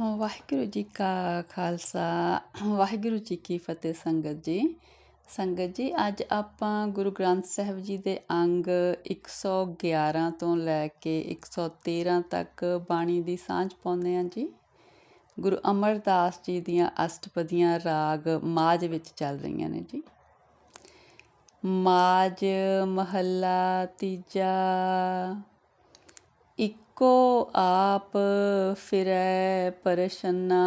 ਵਾਹਿਗੁਰੂ ਜੀ ਕਾ ਖਾਲਸਾ, ਵਾਹਿਗੁਰੂ ਜੀ ਕੀ ਫਤਿਹ ਸੰਗਤ ਜੀ। ਸੰਗਤ ਜੀ, ਅੱਜ ਆਪਾਂ ਗੁਰੂ ਗ੍ਰੰਥ ਸਾਹਿਬ ਜੀ ਦੇ ਅੰਗ 111 ਤੋਂ ਲੈ ਕੇ 113 ਤੱਕ ਬਾਣੀ ਦੀ ਸਾਂਝ ਪਾਉਂਦੇ ਹਾਂ ਜੀ। ਗੁਰੂ ਅਮਰਦਾਸ ਜੀ ਦੀਆਂ ਅਸ਼ਟਪਦੀਆਂ ਰਾਗ ਮਾਜ ਵਿੱਚ ਚੱਲ ਰਹੀਆਂ ਨੇ ਜੀ। ਮਾਜ ਮਹੱਲਾ ਤੀਜਾ, ਇੱਕ ਕੋ ਆਪ ਫਿਰੈ ਪਰਸ਼ਨਾ।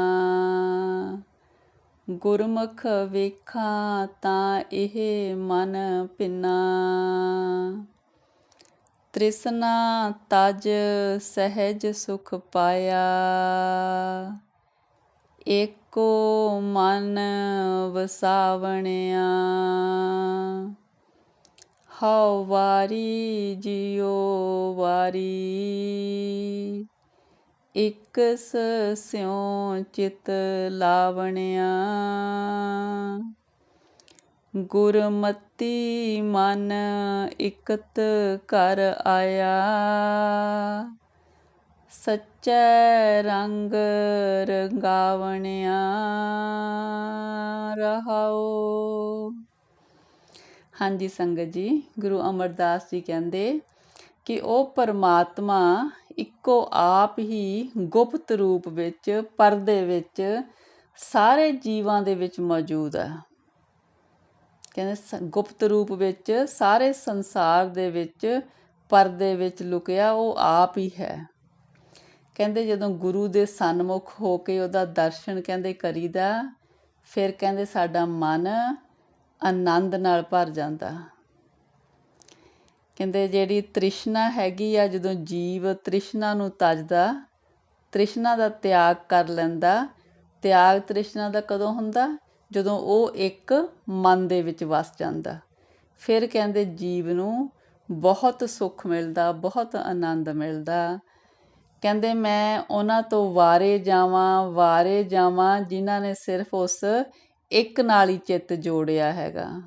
ਗੁਰਮੁਖ ਵੇਖਾਂ ਤਾਂ ਇਹ ਮਨ ਪਿੰਨਾ ਤ੍ਰਿਸ਼ਨਾ ਤਜ ਸਹਿਜ ਸੁਖ ਪਾਇਆ। ਏਕੋ ਮਨ ਵਸਾਵਣਿਆ। ਹਉ ਵਾਰੀ ਜਿਉ ਵਾਰੀ। ਇਕਸ ਸਿਉ ਚਿਤ ਲਾਵਣਿਆ। ਗੁਰਮਤੀ ਮਨ ਇਕਤ ਕਰ ਆਇਆ। ਸੱਚੈ ਰੰਗ ਰੰਗਾਵਣਿਆ। ਰਹਾਓ ਹਾਂਜੀ ਸੰਗਤ ਜੀ, ਗੁਰੂ ਅਮਰਦਾਸ ਜੀ ਕਹਿੰਦੇ ਕਿ ਉਹ ਪਰਮਾਤਮਾ ਇੱਕੋ ਆਪ ਹੀ ਗੁਪਤ ਰੂਪ ਵਿੱਚ, ਪਰਦੇ ਵਿੱਚ, ਸਾਰੇ ਜੀਵਾਂ ਦੇ ਵਿੱਚ ਮੌਜੂਦ ਹੈ। ਕਹਿੰਦੇ ਗੁਪਤ ਰੂਪ ਵਿੱਚ, ਸਾਰੇ ਸੰਸਾਰ ਦੇ ਵਿੱਚ, ਪਰਦੇ ਵਿੱਚ ਲੁਕਿਆ ਉਹ ਆਪ ਹੀ ਹੈ। ਕਹਿੰਦੇ ਜਦੋਂ ਗੁਰੂ ਦੇ ਸਨਮੁਖ ਹੋ ਕੇ ਉਹਦਾ ਦਰਸ਼ਨ ਕਹਿੰਦੇ ਕਰੀਦਾ, ਫਿਰ ਕਹਿੰਦੇ ਸਾਡਾ ਮਨ ਆਨੰਦ ਨਾਲ ਭਰ ਜਾਂਦਾ। ਕਹਿੰਦੇ ਜਿਹੜੀ ਤ੍ਰਿਸ਼ਨਾ ਹੈਗੀ ਆ, ਜਦੋਂ ਜੀਵ ਤ੍ਰਿਸ਼ਨਾ ਨੂੰ ਤਜਦਾ, ਤ੍ਰਿਸ਼ਨਾ ਦਾ ਤਿਆਗ ਕਰ ਲੈਂਦਾ, ਤਿਆਗ ਤ੍ਰਿਸ਼ਨਾ ਦਾ ਕਦੋਂ ਹੁੰਦਾ? ਜਦੋਂ ਉਹ ਇੱਕ ਮਨ ਦੇ ਵਿੱਚ ਵਸ ਜਾਂਦਾ। ਫਿਰ ਕਹਿੰਦੇ ਜੀਵ ਨੂੰ ਬਹੁਤ ਸੁੱਖ ਮਿਲਦਾ, ਬਹੁਤ ਆਨੰਦ ਮਿਲਦਾ। ਕਹਿੰਦੇ ਮੈਂ ਉਹਨਾਂ ਤੋਂ ਵਾਰੇ ਜਾਵਾਂ ਵਾਰੇ ਜਾਵਾਂ ਜਿਨ੍ਹਾਂ ਨੇ ਸਿਰਫ ਉਸ ਇੱਕ ਨਾਲ ਹੀ ਚਿੱਤ ਜੋੜਿਆ ਹੈਗਾ।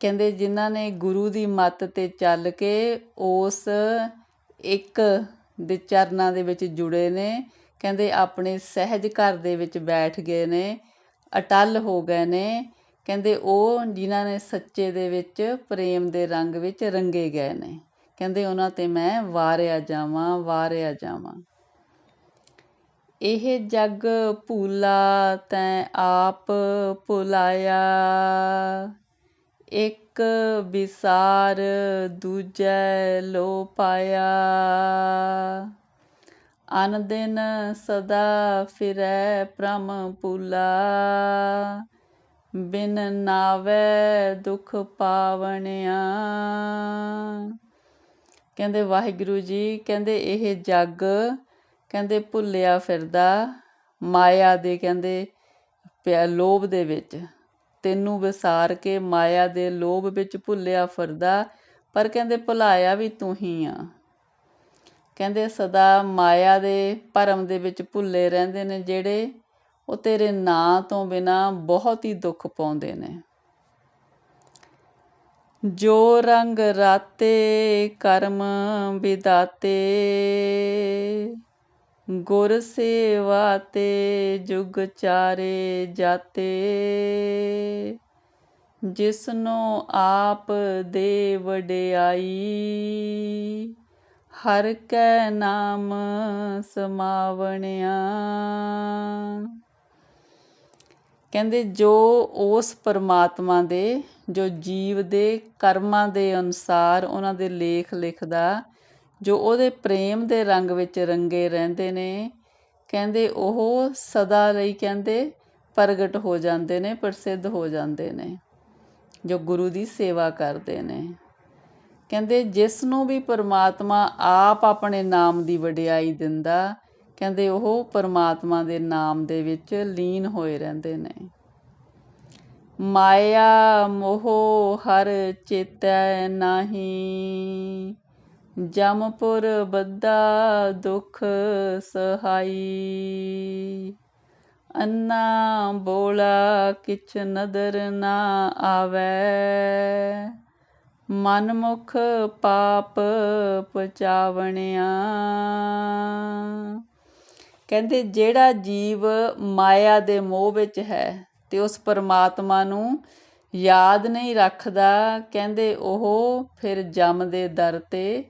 ਕਹਿੰਦੇ ਜਿਨ੍ਹਾਂ ਨੇ ਗੁਰੂ ਦੀ ਮੱਤ ਤੇ ਚੱਲ ਕੇ ਉਸ ਇੱਕ ਦੇ ਚਰਨਾਂ ਦੇ ਵਿੱਚ ਜੁੜੇ ਨੇ, ਕਹਿੰਦੇ ਆਪਣੇ ਸਹਿਜ ਘਰ ਦੇ ਵਿੱਚ ਬੈਠ ਗਏ ਨੇ, ਅਟਲ ਹੋ ਗਏ ਨੇ, ਕਹਿੰਦੇ ਉਹ ਜਿਨ੍ਹਾਂ ਨੇ ਸੱਚੇ ਦੇ ਵਿੱਚ ਪ੍ਰੇਮ ਦੇ ਰੰਗ ਵਿੱਚ ਰੰਗੇ ਗਏ ਨੇ। ਕਹਿੰਦੇ ਉਹਨਾਂ ਤੇ ਮੈਂ ਵਾਰਿਆ ਜਾਵਾਂ ਵਾਰਿਆ ਜਾਵਾਂ। ਇਹ ਜੱਗ ਭੂਲਾ ਤੈਂ ਆਪ ਭੁਲਾਇਆ। ਇੱਕ ਵਿਸਾਰ ਦੂਜੈ ਲੋ ਪਾਇਆ। ਅਨ ਦਿਨ ਸਦਾ ਫਿਰੈ ਪ੍ਰਮ ਭੂਲਾ। ਬਿਨ ਨਾਵੇ ਦੁਖ ਪਾਵਣਿਆ। ਕਹਿੰਦੇ ਵਾਹਿਗੁਰੂ ਜੀ, ਕਹਿੰਦੇ ਇਹ ਜੱਗ ਕਹਿੰਦੇ ਭੁੱਲਿਆ ਫਿਰਦਾ, ਮਾਇਆ ਦੇ ਕਹਿੰਦੇ ਪਿਆ ਲੋਭ ਦੇ ਵਿੱਚ। ਤੈਨੂੰ ਵਿਸਾਰ ਕੇ ਮਾਇਆ ਦੇ ਲੋਭ ਵਿੱਚ ਭੁੱਲਿਆ ਫਿਰਦਾ, ਪਰ ਕਹਿੰਦੇ ਭੁਲਾਇਆ ਵੀ ਤੂੰ ਹੀ ਆ। ਕਹਿੰਦੇ ਸਦਾ ਮਾਇਆ ਦੇ ਭਰਮ ਦੇ ਵਿੱਚ ਭੁੱਲੇ ਰਹਿੰਦੇ ਨੇ ਜਿਹੜੇ ਉਹ ਤੇਰੇ ਨਾਂ ਤੋਂ ਬਿਨਾ ਬਹੁਤ ਹੀ ਦੁੱਖ ਪਾਉਂਦੇ ਨੇ। ਜੋ ਰੰਗ ਰਾਤੇ ਕਰਮ ਵਿਦਾਤੇ ਗੁਰ ਸੇਵਾ ਤੇ ਜੁਗ ਚਾਰੇ ਜਾਤੇ। ਜਿਸਨੋ ਆਪ ਦੇ ਵਡਿਆਈ, ਹਰ ਕੈ ਨਾਮ ਸਮਾਵਣਿਆ। ਕਹਿੰਦੇ ਜੋ ਉਸ ਪਰਮਾਤਮਾ ਦੇ, ਜੋ ਜੀਵ ਦੇ ਕਰਮਾਂ ਦੇ ਅਨੁਸਾਰ ਉਹਨਾਂ ਦੇ ਲੇਖ ਲਿਖਦਾ ਜੋ ਉਹਦੇ ਪ੍ਰੇਮ ਦੇ ਰੰਗ ਵਿੱਚ ਰੰਗੇ ਰਹਿੰਦੇ ਨੇ, ਕਹਿੰਦੇ ਉਹ ਸਦਾ ਲਈ ਕਹਿੰਦੇ ਪ੍ਰਗਟ ਹੋ ਜਾਂਦੇ ਨੇ, ਪ੍ਰਸਿੱਧ ਹੋ ਜਾਂਦੇ ਨੇ, ਜੋ ਗੁਰੂ ਦੀ ਸੇਵਾ ਕਰਦੇ ਨੇ। ਕਹਿੰਦੇ ਜਿਸ ਨੂੰ ਵੀ ਪਰਮਾਤਮਾ ਆਪ ਆਪਣੇ ਨਾਮ ਦੀ ਵਡਿਆਈ ਦਿੰਦਾ, ਕਹਿੰਦੇ ਉਹ ਪਰਮਾਤਮਾ ਦੇ ਨਾਮ ਦੇ ਵਿੱਚ ਲੀਨ ਹੋਏ ਰਹਿੰਦੇ ਨੇ। ਮਾਇਆ ਮੋਹ ਹਰ ਚੇਤੈ ਨਾਹੀ ਜਮਪੁਰ ਬੱਦਾ ਦੁਖ ਸਹਾਈ। ਅੰਨਾ ਬੋਲਾ ਕਿਛ ਨਦਰ ਨਾ ਆਵੇ। ਮਨ ਮੁਖ ਪਾਪ ਪਚਾਵਣਿਆ ਕਹਿੰਦੇ, ਜਿਹੜਾ ਜੀਵ ਮਾਇਆ ਦੇ ਮੋਹ ਵਿੱਚ ਹੈ ਤੇ ਉਸ ਪਰਮਾਤਮਾ ਨੂੰ ਯਾਦ ਨਹੀਂ ਰੱਖਦਾ, ਕਹਿੰਦੇ ਉਹ ਫਿਰ ਜਮ ਦੇ ਦਰ ਤੇ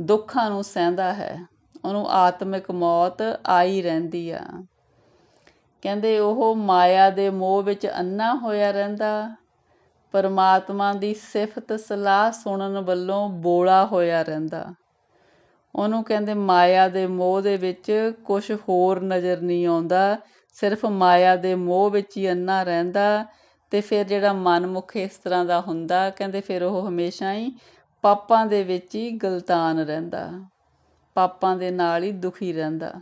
ਦੁੱਖਾਂ ਨੂੰ ਸਹਿੰਦਾ ਹੈ। ਉਹਨੂੰ ਆਤਮਿਕ ਮੌਤ ਆਈ ਰਹਿੰਦੀ ਆ। ਕਹਿੰਦੇ ਉਹ ਮਾਇਆ ਦੇ ਮੋਹ ਵਿੱਚ ਅੰਨਾ ਹੋਇਆ ਰਹਿੰਦਾ। ਪਰਮਾਤਮਾ ਦੀ ਸਿਫਤ ਸਲਾਹ ਸੁਣਨ ਵੱਲੋਂ ਬੋਲਾ ਹੋਇਆ ਰਹਿੰਦਾ। ਉਹਨੂੰ ਕਹਿੰਦੇ ਮਾਇਆ ਦੇ ਮੋਹ ਦੇ ਵਿੱਚ ਕੁਝ ਹੋਰ ਨਜ਼ਰ ਨਹੀਂ ਆਉਂਦਾ। ਸਿਰਫ ਮਾਇਆ ਦੇ ਮੋਹ ਵਿੱਚ ਹੀ ਅੰਨਾ ਰਹਿੰਦਾ ਤੇ ਫਿਰ ਜਿਹੜਾ ਮਨਮੁਖ ਇਸ ਤਰ੍ਹਾਂ ਦਾ ਹੁੰਦਾ, ਕਹਿੰਦੇ ਫਿਰ ਉਹ ਹਮੇਸ਼ਾ ਹੀ ਪਾਪਾਂ ਦੇ ਵਿੱਚ ਹੀ ਗਲਤਾਨ ਰਹਿੰਦਾ। ਪਾਪਾਂ ਦੇ ਨਾਲ ਹੀ ਦੁਖੀ ਰਹਿੰਦਾ।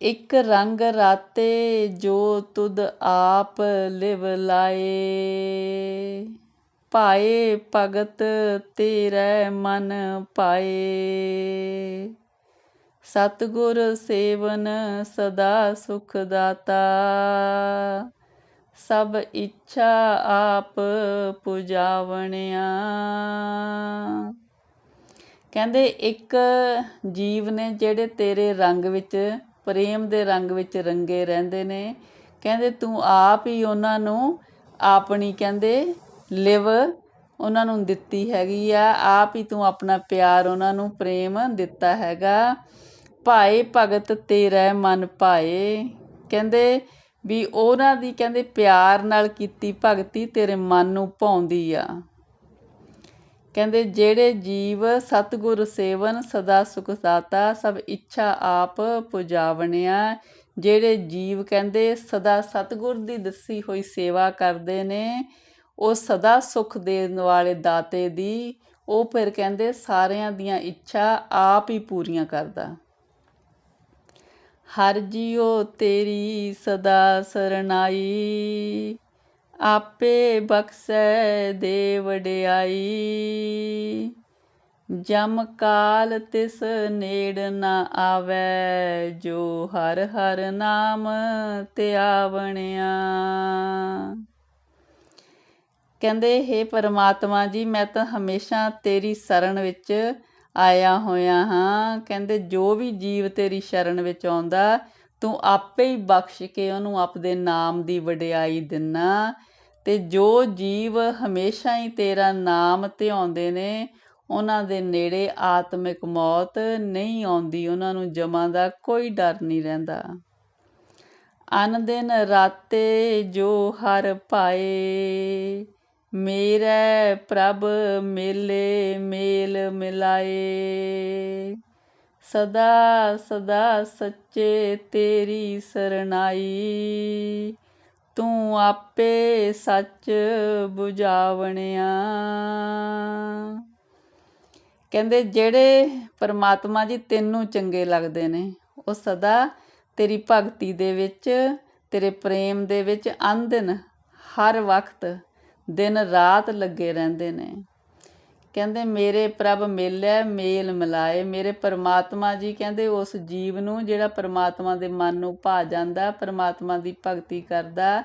ਇੱਕ ਰੰਗ ਰਾਤੇ ਜੋ ਤੁਧ ਆਪ ਲਿਵ ਲਾਏ। ਪਾਏ ਭਗਤ ਤੇਰੇ ਮਨ ਪਾਏ। ਸਤਗੁਰ ਸੇਵਨ ਸਦਾ ਸੁਖ ਦਾਤਾ। ਸਭ ਇੱਛਾ ਆਪ ਪੁਜਾਵਣਿਆ। ਕਹਿੰਦੇ ਇੱਕ ਜੀਵ ਨੇ ਜਿਹੜੇ ਤੇਰੇ ਰੰਗ ਵਿੱਚ, ਪ੍ਰੇਮ ਦੇ ਰੰਗ ਵਿੱਚ ਰੰਗੇ ਰਹਿੰਦੇ ਨੇ, ਕਹਿੰਦੇ ਤੂੰ ਆਪ ਹੀ ਉਹਨਾਂ ਨੂੰ ਆਪਣੀ, ਕਹਿੰਦੇ, ਲਿਵ ਉਹਨਾਂ ਨੂੰ ਦਿੱਤੀ ਹੈਗੀ ਆ। ਆਪ ਹੀ ਤੂੰ ਆਪਣਾ ਪਿਆਰ ਉਹਨਾਂ ਨੂੰ ਪ੍ਰੇਮ ਦਿੱਤਾ ਹੈਗਾ। ਭਾਏ ਭਗਤ ਤੇਰਾ ਮਨ ਭਾਏ। ਕਹਿੰਦੇ ਵੀ ਉਹਨਾਂ ਦੀ ਕਹਿੰਦੇ ਪਿਆਰ ਨਾਲ ਕੀਤੀ ਭਗਤੀ ਤੇਰੇ ਮਨ ਨੂੰ ਭਾਉਂਦੀ ਆ। ਕਹਿੰਦੇ ਜਿਹੜੇ ਜੀਵ ਸਤਿਗੁਰ ਸੇਵਨ ਸਦਾ ਸੁਖ ਦਾਤਾ ਸਭ ਇੱਛਾ ਆਪ ਪੁਜਾਵਣਿਆ। ਜਿਹੜੇ ਜੀਵ ਕਹਿੰਦੇ ਸਦਾ ਸਤਿਗੁਰ ਦੀ ਦੱਸੀ ਹੋਈ ਸੇਵਾ ਕਰਦੇ ਨੇ, ਉਹ ਸਦਾ ਸੁਖ ਦੇਣ ਵਾਲੇ ਦਾਤੇ ਦੀ, ਉਹ ਫਿਰ ਕਹਿੰਦੇ ਸਾਰਿਆਂ ਦੀਆਂ ਇੱਛਾ ਆਪ ਹੀ ਪੂਰੀਆਂ ਕਰਦਾ। ਹਰ ਜੀਉ ਤੇਰੀ ਸਦਾ ਸਰਨਾਈ ਆਪੇ ਬਖਸ਼ੈ ਦੇ ਵਡਿਆਈ ਜਮ ਕਾਲ ਤਿਸ ਨੇੜ ਨਾ ਆਵੈ, ਜੋ ਹਰ ਹਰ ਨਾਮ ਤੇ ਆਵਣਿਆ ਕਹਿੰਦੇ हे ਪਰਮਾਤਮਾ ਜੀ, ਮੈਂ ਤਾਂ ਹਮੇਸ਼ਾ ਤੇਰੀ ਸ਼ਰਨ ਵਿੱਚ ਆਇਆ ਹੋਇਆ ਹਾਂ। ਕਹਿੰਦੇ, ਜੋ ਵੀ ਜੀਵ ਤੇਰੀ ਸ਼ਰਨ ਵਿੱਚ ਆਉਂਦਾ, ਤੂੰ ਆਪੇ ਹੀ ਬਖਸ਼ ਕੇ ਉਹਨੂੰ ਆਪਦੇ ਨਾਮ ਦੀ ਵਡਿਆਈ ਦਿੰਨਾ। ਤੇ ਜੋ ਜੀਵ ਹਮੇਸ਼ਾ ਹੀ ਤੇਰਾ ਨਾਮ ਧਿਆਉਂਦੇ ਨੇ, ਉਹਨਾਂ ਦੇ ਨੇੜੇ ਆਤਮਿਕ ਮੌਤ ਨਹੀਂ ਆਉਂਦੀ, ਉਹਨਾਂ ਨੂੰ ਜਮਾਂ ਦਾ ਕੋਈ ਡਰ ਨਹੀਂ ਰਹਿੰਦਾ। ਅਨ ਦਿਨ ਰਾਤੇ ਜੋ ਹਰ ਪਾਏ ਮੇਰੇ ਪ੍ਰਭ ਮੇਲੇ ਮੇਲ ਮਿਲਾਏ। ਸਦਾ ਸਦਾ ਸੱਚੇ ਤੇਰੀ ਸਰਨਾਈ ਤੂੰ ਆਪੇ ਸੱਚ 부ਝਾਵਣਿਆ ਕਹਿੰਦੇ ਜਿਹੜੇ ਪਰਮਾਤਮਾ ਜੀ ਤੈਨੂੰ ਚੰਗੇ ਲੱਗਦੇ ਨੇ, ਉਹ ਸਦਾ ਤੇਰੀ ਭਗਤੀ ਦੇ ਵਿੱਚ, ਤੇਰੇ ਪ੍ਰੇਮ ਦੇ ਵਿੱਚ ਅੰਦਨ ਹਰ ਵਕਤ ਦਿਨ ਰਾਤ ਲੱਗੇ ਰਹਿੰਦੇ ਨੇ। ਕਹਿੰਦੇ, ਮੇਰੇ ਪ੍ਰਭ ਮਿਲਿਆ, ਮੇਲ ਮਿਲਾਏ। ਮੇਰੇ ਪਰਮਾਤਮਾ ਜੀ ਕਹਿੰਦੇ, ਉਸ ਜੀਵ ਨੂੰ ਜਿਹੜਾ ਪਰਮਾਤਮਾ ਦੇ ਮਨ ਨੂੰ ਭਾ ਜਾਂਦਾ, ਪਰਮਾਤਮਾ ਦੀ ਭਗਤੀ ਕਰਦਾ,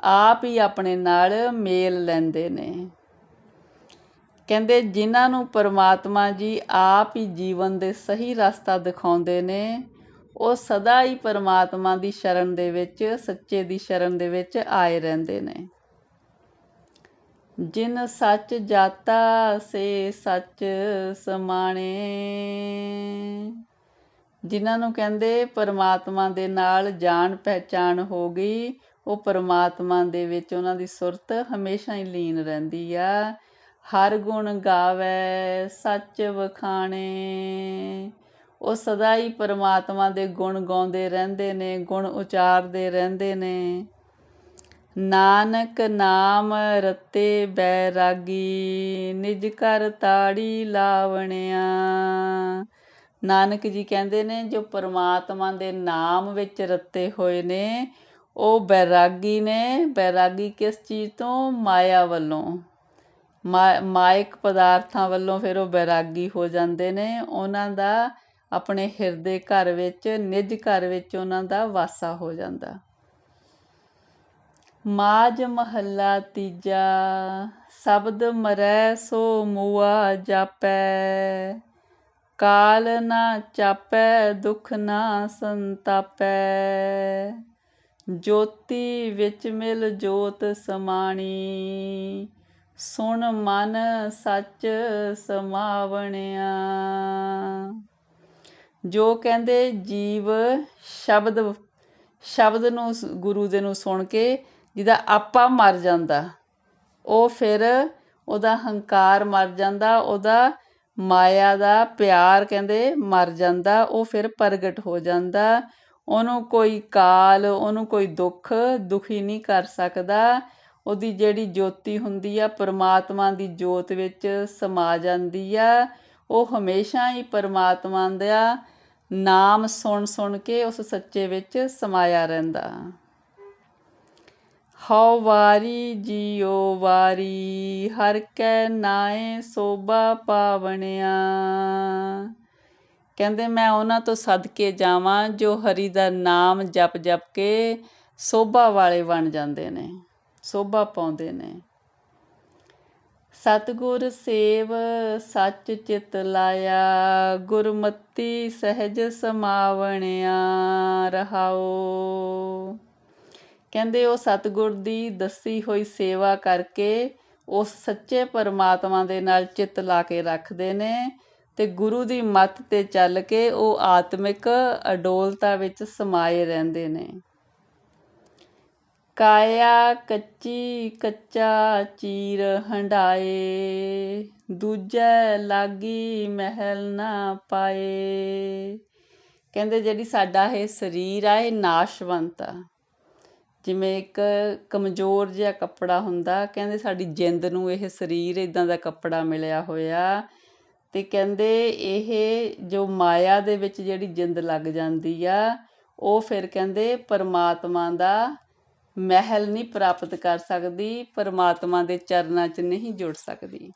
ਆਪ ਹੀ ਆਪਣੇ ਨਾਲ ਮੇਲ ਲੈਂਦੇ ਨੇ। ਕਹਿੰਦੇ, ਜਿਨ੍ਹਾਂ ਨੂੰ ਪਰਮਾਤਮਾ ਜੀ ਆਪ ਹੀ ਜੀਵਨ ਦੇ ਸਹੀ ਰਸਤਾ ਦਿਖਾਉਂਦੇ ਨੇ, ਉਹ ਸਦਾ ਹੀ ਪਰਮਾਤਮਾ ਦੀ ਸ਼ਰਨ ਦੇ ਵਿੱਚ, ਸੱਚੇ ਦੀ ਸ਼ਰਨ ਦੇ ਵਿੱਚ ਆਏ ਰਹਿੰਦੇ ਨੇ। ਜਿਨ ਸੱਚ ਜਾਤਾ, ਸੇ ਸੱਚ ਸਮਾਣੇ। ਜਿਨ੍ਹਾਂ ਨੂੰ ਕਹਿੰਦੇ, ਪਰਮਾਤਮਾ ਦੇ ਨਾਲ ਜਾਣ ਪਹਿਚਾਣ ਹੋ ਗਈ, ਉਹ ਪਰਮਾਤਮਾ ਦੇ ਵਿੱਚ ਉਹਨਾਂ ਦੀ ਸੁਰਤ ਹਮੇਸ਼ਾ ਹੀ ਲੀਨ ਰਹਿੰਦੀ ਆ। ਹਰ ਗੁਣ ਗਾਵੇ, ਸੱਚ ਵਖਾਣੇ। ਉਹ ਸਦਾ ਹੀ ਪਰਮਾਤਮਾ ਦੇ ਗੁਣ ਗਾਉਂਦੇ ਰਹਿੰਦੇ ਨੇ, ਗੁਣ ਉਚਾਰਦੇ ਰਹਿੰਦੇ ਨੇ। ਨਾਨਕ ਨਾਮ ਰਤੇ ਬੈਰਾਗੀ, ਨਿਜ ਕਰ ਤਾੜੀ ਲਾਵਣਿਆ। ਨਾਨਕ ਜੀ ਕਹਿੰਦੇ ਨੇ, ਜੋ ਪਰਮਾਤਮਾ ਦੇ ਨਾਮ ਵਿੱਚ ਰਤੇ ਹੋਏ ਨੇ, ਉਹ ਬੈਰਾਗੀ ਨੇ। ਬੈਰਾਗੀ ਕਿਸ ਚੀਜ਼ ਤੋਂ? ਮਾਇਆ ਵੱਲੋਂ। ਮਾਇਕ ਪਦਾਰਥਾਂ ਵੱਲੋਂ ਫਿਰ ਉਹ ਬੈਰਾਗੀ ਹੋ ਜਾਂਦੇ ਨੇ। ਉਹਨਾਂ ਦਾ ਆਪਣੇ ਹਿਰਦੇ ਘਰ ਵਿੱਚ, ਨਿੱਜ ਘਰ ਵਿੱਚ ਉਹਨਾਂ ਦਾ ਵਾਸਾ ਹੋ ਜਾਂਦਾ। ਮਾਜ ਮਹੱਲਾ ਤੀਜਾ, ਸ਼ਬਦ ਮਰੈ ਸੋ ਮੂਆ ਜਾਪੈ। ਕਾਲ ਨਾ ਚਾਪੈ, ਦੁਖ ਨਾ ਸੰਤਾਪੈ। ਜੋਤੀ ਵਿੱਚ ਮਿਲ ਜੋਤ ਸਮਾਣੀ, ਸੁਣ ਮਨ ਸੱਚ ਸਮਾਵਣਿਆ। ਜੋ ਕਹਿੰਦੇ ਜੀਵ ਸ਼ਬਦ ਸ਼ਬਦ ਨੂੰ ਗੁਰੂ ਦੇ ਨੂੰ ਸੁਣ ਕੇ ਜਿਹਦਾ ਆਪਾ ਮਰ ਜਾਂਦਾ, ਉਹ ਫਿਰ ਉਹਦਾ ਹੰਕਾਰ ਮਰ ਜਾਂਦਾ, ਉਹਦਾ ਮਾਇਆ ਦਾ ਪਿਆਰ ਕਹਿੰਦੇ ਮਰ ਜਾਂਦਾ, ਉਹ ਫਿਰ ਪ੍ਰਗਟ ਹੋ ਜਾਂਦਾ। ਉਹਨੂੰ ਕੋਈ ਕਾਲ, ਉਹਨੂੰ ਕੋਈ ਦੁੱਖ, ਦੁਖੀ ਨਹੀਂ ਕਰ ਸਕਦਾ। ਉਹਦੀ ਜਿਹੜੀ ਜੋਤੀ ਹੁੰਦੀ ਆ, ਪਰਮਾਤਮਾ ਦੀ ਜੋਤ ਵਿੱਚ ਸਮਾ ਜਾਂਦੀ ਆ। ਉਹ ਹਮੇਸ਼ਾ ਹੀ ਪਰਮਾਤਮਾ ਦਾ ਨਾਮ ਸੁਣ ਸੁਣ ਕੇ ਉਸ ਸੱਚੇ ਵਿੱਚ ਸਮਾਇਆ ਰਹਿੰਦਾ। ਹਉ ਵਾਰੀ, ਜੀਓ ਵਾਰੀ, ਹਰ ਕੈ ਨਾਏ ਸੋਭਾ ਪਾਵਣਿਆ। ਕਹਿੰਦੇ, ਮੈਂ ਉਹਨਾਂ ਤੋਂ ਸਦਕੇ ਜਾਵਾਂ ਜੋ ਹਰੀ ਦਾ ਨਾਮ ਜਪ ਜਪ ਕੇ ਸੋਭਾ ਵਾਲੇ ਬਣ ਜਾਂਦੇ ਨੇ, ਸੋਭਾ ਪਾਉਂਦੇ ਨੇ। ਸਤਿਗੁਰ ਸੇਵ ਸੱਚ ਚਿਤ ਲਾਇਆ, ਗੁਰਮਤੀ ਸਹਿਜ ਸਮਾਵਣਿਆ, ਰਹਾਓ। ਕਹਿੰਦੇ ਉਹ ਸਤਿਗੁਰ ਦੀ ਦੱਸੀ ਹੋਈ ਸੇਵਾ ਕਰਕੇ ਉਸ ਸੱਚੇ ਪਰਮਾਤਮਾ ਦੇ ਨਾਲ ਚਿੱਤ ਲਾ ਕੇ ਰੱਖਦੇ ਨੇ ਤੇ ਗੁਰੂ ਦੀ ਮੱਤ ਤੇ ਚੱਲ ਕੇ ਉਹ ਆਤਮਿਕ ਅਡੋਲਤਾ ਵਿੱਚ ਸਮਾਏ ਰਹਿੰਦੇ ਨੇ। ਕਾਇਆ ਕੱਚੀ ਕੱਚਾ ਚੀਰ ਹੰਡਾਏ ਦੂਜੈ ਲਾਗੀ ਮਹਿਲ ਨਾ ਪਾਏ। ਕਹਿੰਦੇ ਜਿਹੜੀ ਸਾਡਾ ਇਹ ਸਰੀਰ ਆ, ਇਹ ਨਾਸ਼ਵੰਤ ਆ। ਜਿਵੇਂ ਇੱਕ ਕਮਜ਼ੋਰ ਜਿਹਾ ਕੱਪੜਾ ਹੁੰਦਾ, ਕਹਿੰਦੇ ਸਾਡੀ ਜਿੰਦ ਨੂੰ ਇਹ ਸਰੀਰ ਇੱਦਾਂ ਦਾ ਕੱਪੜਾ ਮਿਲਿਆ ਹੋਇਆ। ਅਤੇ ਕਹਿੰਦੇ ਇਹ ਜੋ ਮਾਇਆ ਦੇ ਵਿੱਚ ਜਿਹੜੀ ਜਿੰਦ ਲੱਗ ਜਾਂਦੀ ਆ, ਉਹ ਫਿਰ ਕਹਿੰਦੇ ਪਰਮਾਤਮਾ ਦਾ ਮਹਿਲ ਨਹੀਂ ਪ੍ਰਾਪਤ ਕਰ ਸਕਦੀ, ਪਰਮਾਤਮਾ ਦੇ ਚਰਨਾਂ 'ਚ ਨਹੀਂ ਜੁੜ ਸਕਦੀ।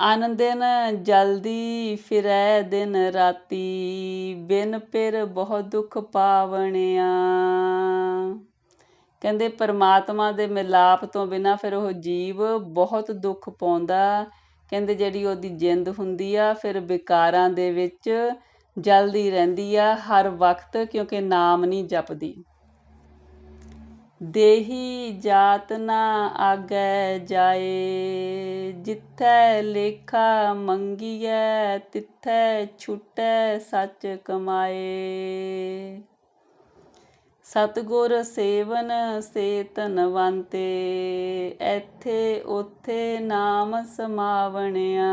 ਆਨੰਦਨ ਜਲਦੀ ਫਿਰੈ, ਦਿਨ ਰਾਤੀ ਬਿਨ ਪਿਰ ਬਹੁ ਦੁਖ ਪਾਵਣਿਆ। ਕਹਿੰਦੇ ਪਰਮਾਤਮਾ ਦੇ ਮਿਲਾਪ ਤੋਂ ਬਿਨਾ ਫਿਰ ਉਹ ਜੀਵ ਬਹੁਤ ਦੁੱਖ ਪਾਉਂਦਾ। ਕਹਿੰਦੇ ਜਿਹੜੀ ਉਹਦੀ ਜਿੰਦ ਹੁੰਦੀ ਆ, ਫਿਰ ਵਿਕਾਰਾਂ ਦੇ ਵਿੱਚ ਜਲਦੀ ਰਹਿੰਦੀ ਆ, ਹਰ ਵਕਤ, ਕਿਉਂਕਿ ਨਾਮ ਨਹੀਂ ਜਪਦੀ। ਦੇਹੀ ਜਾਤ ਨਾ ਆਗੈ ਜਾਏ, ਜਿੱਥੈ ਲੇਖਾ ਮੰਗੀਐ, ਤਿੱਥੈ ਛੁਟੈ ਸੱਚ ਕਮਾਏ। ਸਤਗੁਰ ਸੇਵਨ ਸੇ ਧਨਵੰਤੇ ਐਥੇ ਉਥੇ ਨਾਮ ਸਮਾਵਣਿਆ।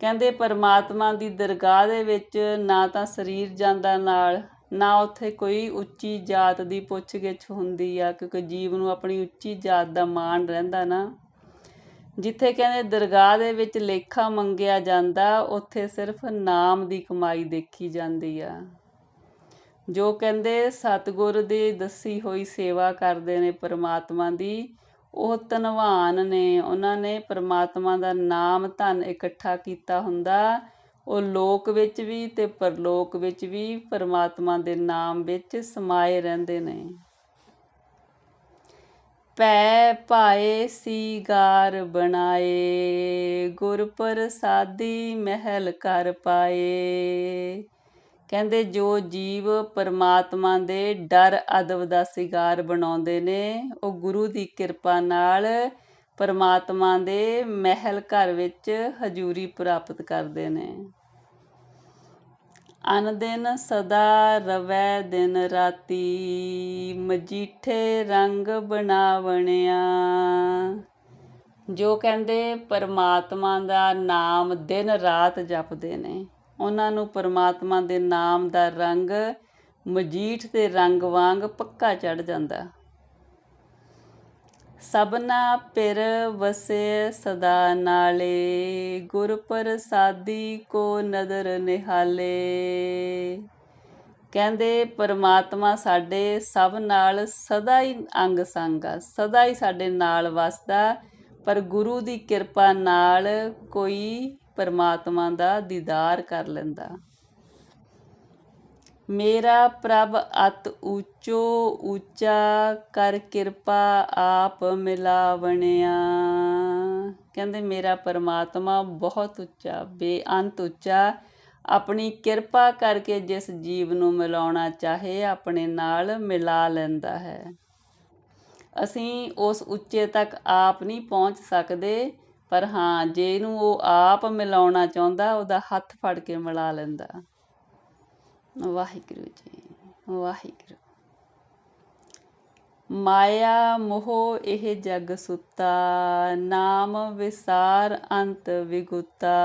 ਕਹਿੰਦੇ ਪਰਮਾਤਮਾ ਦੀ ਦਰਗਾਹ ਦੇ ਵਿੱਚ ਨਾ ਤਾਂ ਸਰੀਰ ਜਾਂਦਾ ਨਾਲ ਨਾ ਉੱਥੇ ਕੋਈ ਉੱਚੀ ਜਾਤ ਦੀ ਪੁੱਛ-ਗਿੱਛ ਹੁੰਦੀ ਆ, ਕਿਉਂਕਿ ਜੀਵ ਨੂੰ ਆਪਣੀ ਉੱਚੀ ਜਾਤ ਦਾ ਮਾਣ ਰਹਿੰਦਾ ਨਾ। ਜਿੱਥੇ ਕਹਿੰਦੇ ਦਰਗਾਹ ਦੇ ਵਿੱਚ ਲੇਖਾ ਮੰਗਿਆ ਜਾਂਦਾ, ਉੱਥੇ ਸਿਰਫ ਨਾਮ ਦੀ ਕਮਾਈ ਦੇਖੀ ਜਾਂਦੀ ਆ। ਜੋ ਕਹਿੰਦੇ ਸਤਿਗੁਰ ਦੀ ਦੱਸੀ ਹੋਈ ਸੇਵਾ ਕਰਦੇ ਨੇ ਪਰਮਾਤਮਾ ਦੀ, ਉਹ ਧਨਵਾਨ ਨੇ। ਉਹਨਾਂ ਨੇ ਪਰਮਾਤਮਾ ਦਾ ਨਾਮ ਧਨ ਇਕੱਠਾ ਕੀਤਾ ਹੁੰਦਾ। ਉਹ ਲੋਕ ਵਿੱਚ ਵੀ ਤੇ ਪਰਲੋਕ ਵਿੱਚ ਵੀ ਪਰਮਾਤਮਾ ਦੇ ਨਾਮ ਵਿੱਚ ਸਮਾਏ ਰਹਿੰਦੇ ਨੇ। ਪੈ ਪਾਏ ਸੀਗਾਰ ਬਣਾਏ, ਗੁਰ ਪ੍ਰਸਾਦੀ ਮਹਿਲ ਕਰ ਪਾਏ। ਕਹਿੰਦੇ ਜੋ ਜੀਵ ਪਰਮਾਤਮਾ ਦੇ ਡਰ ਅਦਬ ਦਾ ਸਿਗਾਰ ਬਣਾਉਂਦੇ ਨੇ, ਉਹ ਗੁਰੂ ਦੀ ਕਿਰਪਾ ਨਾਲ ਪਰਮਾਤਮਾ ਦੇ ਮਹਿਲ ਘਰ ਵਿੱਚ ਹਜ਼ੂਰੀ ਪ੍ਰਾਪਤ ਕਰਦੇ ਨੇ। ਅਨ ਦਿਨ ਸਦਾ ਰਵੈ ਦਿਨ ਰਾਤੀ, ਮਜੀਠੇ ਰੰਗ ਬਣਾਵਣਿਆ। ਜੋ ਕਹਿੰਦੇ, ਪਰਮਾਤਮਾ ਦਾ ਨਾਮ ਦਿਨ ਰਾਤ ਜਪਦੇ ਨੇ। ਉਹਨਾਂ ਨੂੰ ਪਰਮਾਤਮਾ ਦੇ ਨਾਮ ਦਾ ਰੰਗ ਮਜੀਠ ਦੇ ਰੰਗ ਵਾਂਗ ਪੱਕਾ ਚੜ ਜਾਂਦਾ। ਸਭਨਾ ਪਿਰ ਵਸੇ ਸਦਾ ਨਾਲੇ, ਗੁਰ ਪ੍ਰਸਾਦੀ ਕੋ ਨਦਰ ਨਿਹਾਲੇ। ਕਹਿੰਦੇ, ਪਰਮਾਤਮਾ ਸਾਡੇ ਸਭ ਨਾਲ ਸਦਾ ਹੀ ਅੰਗ ਸੰਗ ਆ, ਸਦਾ ਹੀ ਸਾਡੇ ਨਾਲ ਵਸਦਾ। ਪਰ ਗੁਰੂ ਦੀ ਕਿਰਪਾ ਨਾਲ ਕੋਈ ਪਰਮਾਤਮਾ ਦਾ ਦੀਦਾਰ ਕਰ ਲੈਂਦਾ। ਮੇਰਾ ਪ੍ਰਭ ਅਤ ਉੱਚੋ ਉੱਚਾ ਕਰ ਕਿਰਪਾ ਆਪ ਮਿਲਾਵਣਿਆ। ਕਹਿੰਦੇ ਮੇਰਾ ਪਰਮਾਤਮਾ ਬਹੁਤ ਉੱਚਾ, ਬੇਅੰਤ ਉੱਚਾ। ਆਪਣੀ ਕਿਰਪਾ ਕਰਕੇ ਜਿਸ ਜੀਵ ਨੂੰ ਮਿਲਾਉਣਾ ਚਾਹੇ, ਆਪਣੇ ਨਾਲ ਮਿਲਾ ਲੈਂਦਾ ਹੈ। ਅਸੀਂ ਉਸ ਉੱਚੇ ਤੱਕ ਆਪ ਨਹੀਂ ਪਹੁੰਚ ਸਕਦੇ, ਪਰ ਹਾਂ, ਜੇ ਇਹਨੂੰ ਉਹ ਆਪ ਮਿਲਾਉਣਾ ਚਾਹੁੰਦਾ, ਉਹਦਾ ਹੱਥ ਫੜ ਕੇ ਮਿਲਾ ਲੈਂਦਾ। ਵਾਹਿਗੁਰੂ ਜੀ, ਵਾਹਿਗੁਰੂ। ਮਾਇਆ ਮੋਹ ਇਹ ਜਗ ਸੁੱਤਾ, ਨਾਮ ਵਿਸਾਰ ਅੰਤ ਵਿਗੁੱਤਾ।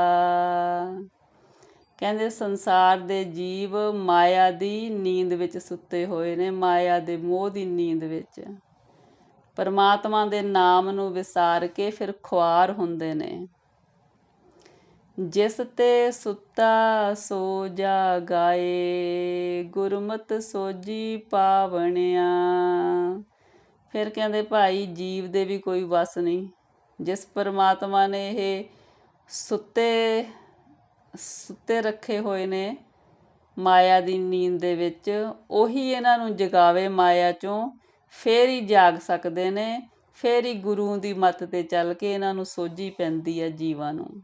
ਕਹਿੰਦੇ ਸੰਸਾਰ ਦੇ ਜੀਵ ਮਾਇਆ ਦੀ ਨੀਂਦ ਵਿੱਚ ਸੁੱਤੇ ਹੋਏ ਨੇ, ਮਾਇਆ ਦੇ ਮੋਹ ਦੀ ਨੀਂਦ ਵਿੱਚ। ਪਰਮਾਤਮਾ ਦੇ ਨਾਮ ਨੂੰ ਵਿਸਾਰ ਕੇ ਫਿਰ ਖੁਆਰ ਹੁੰਦੇ ਨੇ। ਜਿਸ ਤੇ ਸੁੱਤਾ ਸੋ ਜਾਗਾਏ, ਗੁਰਮਤ ਸੋਜੀ ਪਾਵਣਿਆ। ਫਿਰ ਕਹਿੰਦੇ, ਭਾਈ, ਜੀਵ ਦੇ ਵੀ ਕੋਈ ਵਸ ਨਹੀਂ। ਜਿਸ ਪਰਮਾਤਮਾ ਨੇ ਇਹ ਸੁੱਤੇ ਸੁੱਤੇ ਰੱਖੇ ਹੋਏ ਨੇ ਮਾਇਆ ਦੀ ਨੀਂਦ ਦੇ ਵਿੱਚ, ਉਹੀ ਇਹਨਾਂ ਨੂੰ ਜਗਾਵੇ ਮਾਇਆ ਚੋਂ, ਫੇਰ ਹੀ ਜਾਗ ਸਕਦੇ ਨੇ, ਫੇਰ ਹੀ ਗੁਰੂ ਦੀ ਮੱਤ ਤੇ ਚੱਲ ਕੇ ਇਹਨਾਂ ਨੂੰ ਸੋਝੀ ਪੈਂਦੀ ਹੈ ਜੀਵਾਂ ਨੂੰ।